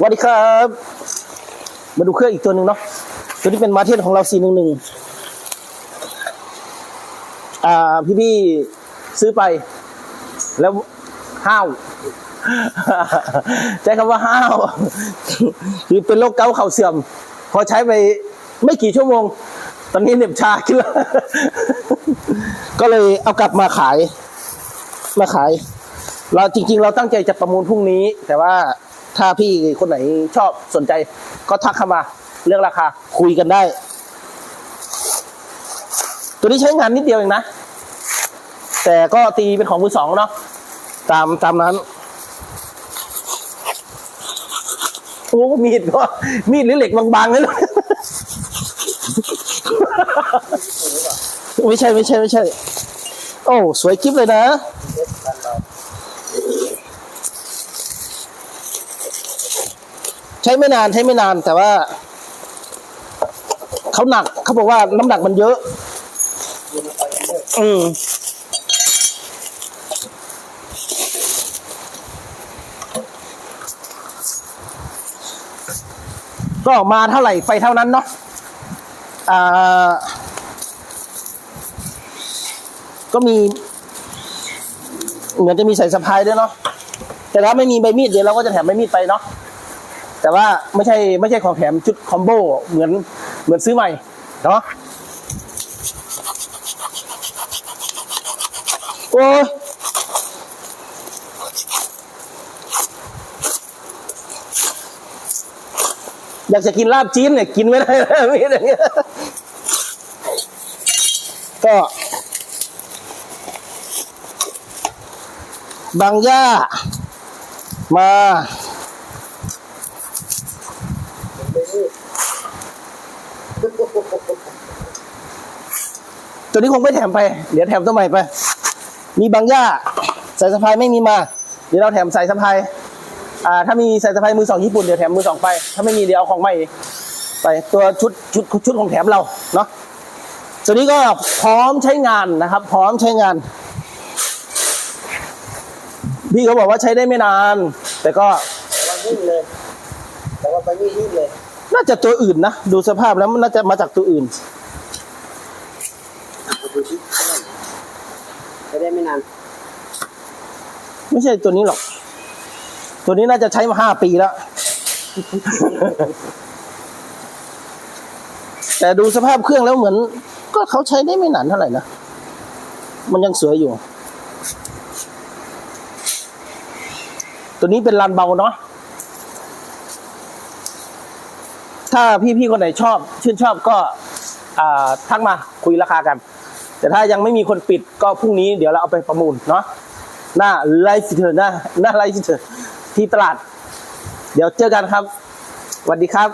สวัสดีครับ มาดูเครื่องอีกตัวหนึ่งเนาะตัวนี้เป็นมาเทนของเรา 411 อ่า พี่ๆซื้อไป แล้วห้าว ใช้คำว่าห้าว คือเป็นโรคเกาต์เข่าเสื่อม พอใช้ไปไม่กี่ชั่วโมง ตอนนี้เหน็บชาขึ้นแล้ว ก็เลยเอากลับมาขาย มาขาย เราจริง ๆ เราตั้งใจจะประมูลพรุ่งนี้ แต่ว่า ถ้าพี่คนไหนชอบสนใจ ก็ทักเข้ามาเรื่องราคาคุยกันได้ ตัวนี้ใช้งานนิดเดียวเองนะ แต่ก็ตีเป็นของมือสองเนาะตามตามนั้นโอ้มีดก็มีดหรือเหล็กบางๆเลยไม่ใช่ไม่ใช่ไม่ใช่ โอ้ สวยกิ๊บเลยนะ ใช้ไม่นานใช้ไม่นานแต่ว่าเขาหนักเขาบอกว่าน้ำหนักมันเยอะ อืมก็ออกมาเท่าไหร่ไฟเท่านั้นเนาะอ่าก็มี เหมือนจะมีใส่สะพายด้วยเนาะแต่ถ้าไม่มีใบมีดเดี๋ยวเราก็จะแถมใบมีดไปเนาะ แต่ว่าไม่ใช่ไม่ใช่ของแถมชุดคอมโบเหมือนเหมือนซื้อใหม่เนาะโอ้ยอยากจะกินลาบจีนเนี่ยกินไม่ได้แล้วมีอย่างเงี้ยก็บางย่ามา ตัวนี้คงไม่แถมไป เดี๋ยวแถมตัวใหม่ไป มีบางย่าสายสะพายไม่มีมา เดี๋ยวเราแถมสายสะพายอ่าถ้ามีสายสะพายมือสองญี่ปุ่นเดี๋ยวแถมมือสองไป ถ้าไม่มีเดี๋ยวเอาของใหม่ไปตัวชุดชุดชุดของแถมเราเนาะตัวนี้ก็พร้อมใช้งานนะครับ พร้อมใช้งานพี่เขาบอกว่าใช้ได้ไม่นาน แต่ก็แต่ว่ายิ่งเลยแต่ว่าไปนี่ยิ่งเลย น่าจะตัวอื่นนะ ดูสภาพแล้วมันน่าจะมาจากตัวอื่น ดูที่จะ ได้ไม่นาน ไม่ใช่ตัวนี้หรอก ตัวนี้น่าจะใช้มาห้าปีแล้ว แต่ดูสภาพเครื่องแล้วเหมือน ก็เขาใช้ได้ไม่นานเท่าไหร่นะ มันยังสวยอยู่ ตัวนี้เป็นลานเบาเนาะถ้าพี่ๆคนไหนชอบ ชื่นชอบก็ทักมาคุยราคากัน แต่ถ้ายังไม่มีคนปิดก็พรุ่งนี้เดี๋ยวเราเอาไปประมูลเนาะหน้าไลฟ์เธอะหน้าหน้าไลฟ์เธอที่ตลาด เดี๋ยวเจอกันครับสวัสดีครับ